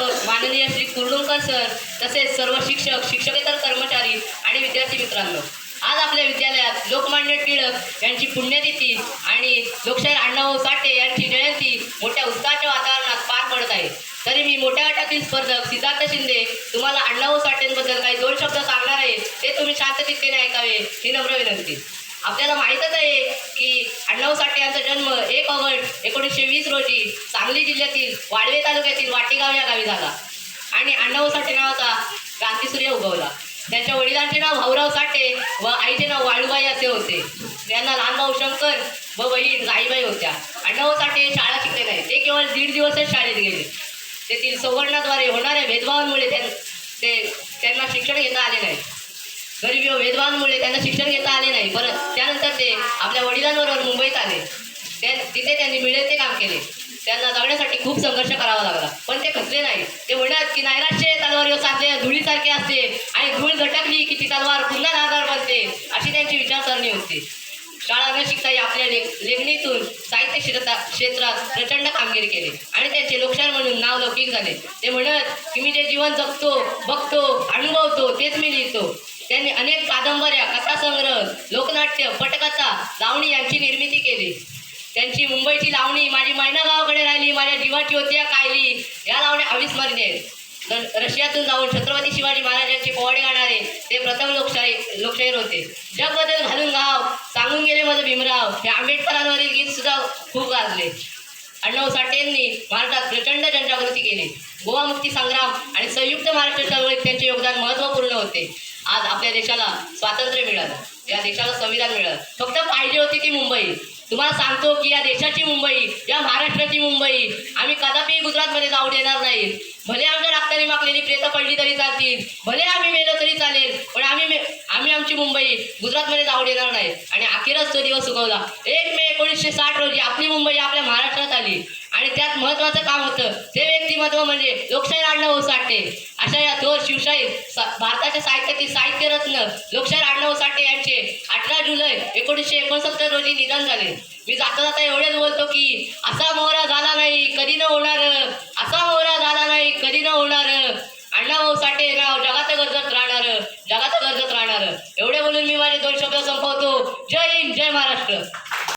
माननीय श्री कुर्डुंकर सर तसेच सर्व शिक्षक शिक्षकेतर कर्मचारी आणि विद्यार्थी मित्रांनो आज आपल्या विद्यालयात लोकमान्य टिळक यांची पुण्यतिथी आणि लोकशाहीर अण्णाभाऊ साठे यांची जयंती मोठ्या उत्साहाच्या वातावरणात पार पडत आहे. तरी मी मोठ्या गटातील स्पर्धक सिद्धार्थ शिंदे तुम्हाला अण्णाभाऊ साठेंबद्दल काही दोन शब्द सांगणार आहे ते तुम्ही शांततेने ऐकावे ही नम्र विनंती. आपल्याला माहीतच आहे की माधव साठे यांचा जन्म एक ऑगस्ट एकोणीसशे वीस रोजी सांगली जिल्ह्यातील वाळवे तालुक्यातील वाटेगाव या गावी झाला. आणि अण्णाभाऊ साठे नावाचा क्रांतीसूर्य उगवला. त्यांच्या वडिलांचे नाव भाऊराव साठे व आईचे नाव वाळूबाई असे होते. त्यांना लहान भाऊ शंकर व बहीण गाईबाई होत्या. अण्णाभाऊ साठे शाळा शिकले नाही ते केवळ दीड दिवसच शाळेत गेले. तेथील सवर्णाद्वारे होणाऱ्या भेदभावांमुळे त्यां ते त्यांना शिक्षण घेता आले नाही. गरिबी व त्यांना शिक्षण घेता आले नाही. परत त्यानंतर ते आपल्या वडिलांबरोबर मुंबईत आले. त्या तिथे त्यांनी मिळेल ते काम केले. त्यांना जगण्यासाठी खूप संघर्ष करावा लागला. पण ते खचले नाही ते म्हणतात की नैराश्य तलवार साधले धुळीसारखे असते आणि धूळ झटकली की ती तलवार पुन्हा धारदार बनते अशी त्यांची विचारसरणी होती. शाळा न शिकता आपल्या लेख लेखणीतून साहित्य क्षेत्रात क्षेत्रात प्रचंड कामगिरी केली आणि त्यांचे लोकशाहीर म्हणून नाव लौकिक झाले. ते म्हणत की मी जे जीवन जगतो बघतो अनुभवतो तेच मी लिहितो. त्यांनी अनेक कादंबऱ्या कथासंग्रह लोकनाट्य पटकथा लावणी यांची निर्मिती केली. त्यांची मुंबईची लावणी माझी मैना गावाकडे राहिली माझ्या जीवाची होती या कायली. या लावण्या अविस्मरणीय आहेत. रशियातून जाऊन छत्रपती शिवाजी महाराजांचे पोवाडे गाणारे ते प्रथम लोकशाही लोकशाहीर होते. जग बदल घालून गाव सांगून गेले माझं भीमराव. हे आंबेडकरांवरील गीत सुद्धा खूप गाजले. अण्णाभाऊ साठेंनी भारतात प्रचंड जनजागृती केली. गोवा मुक्ती संग्राम आणि संयुक्त महाराष्ट्र चळवळीत त्यांचे योगदान महत्त्वपूर्ण होते. आज आपल्या देशाला स्वातंत्र्य मिळालं. या देशाला संविधान मिळालं. फक्त पाहिजे होती ती मुंबई. तुम्हाला सांगतो की या देशाची मुंबई या महाराष्ट्राची मुंबई आम्ही कदापि गुजरातमध्ये जाऊ देणार नाही. भले आमच्या रक्ताने मागलेली प्रेत पडली तरी चालतील भले आम्ही मेलो तरी चालेल पण आम्ही मे आम्ही आमची मुंबई गुजरातमध्ये जाऊ देणार नाही. आणि अखेरच तो दिवस चुकवला एक मे एकोणीसशे साठ रोजी आपली मुंबई आपल्या महाराष्ट्रात आली. आणि त्यात महत्त्वाचं काम होतं. ते व्यक्तिमत्व म्हणजे लोकशाहीर अण्णाभाऊ साठे अशा या थोर शिवशाही सा- भारताच्या साहित्यातील साहित्यरत्न लोकशाही अण्णाभाऊ साठे यांचे अठरा जुलै एकोणीसशे एकोणसत्तर रोजी निधन झाले. मी जाता जाता एवढेच बोलतो की असा मोहरा झाला नाही कधी न होणार असा मोहरा झाला नाही कधी न होणार अण्णाभाऊ साठे नाव जगात गरजत राहणार जगात गरजत राहणार. एवढे बोलून मी माझे दोन शब्द संपवतो. जय हिंद जय महाराष्ट्र.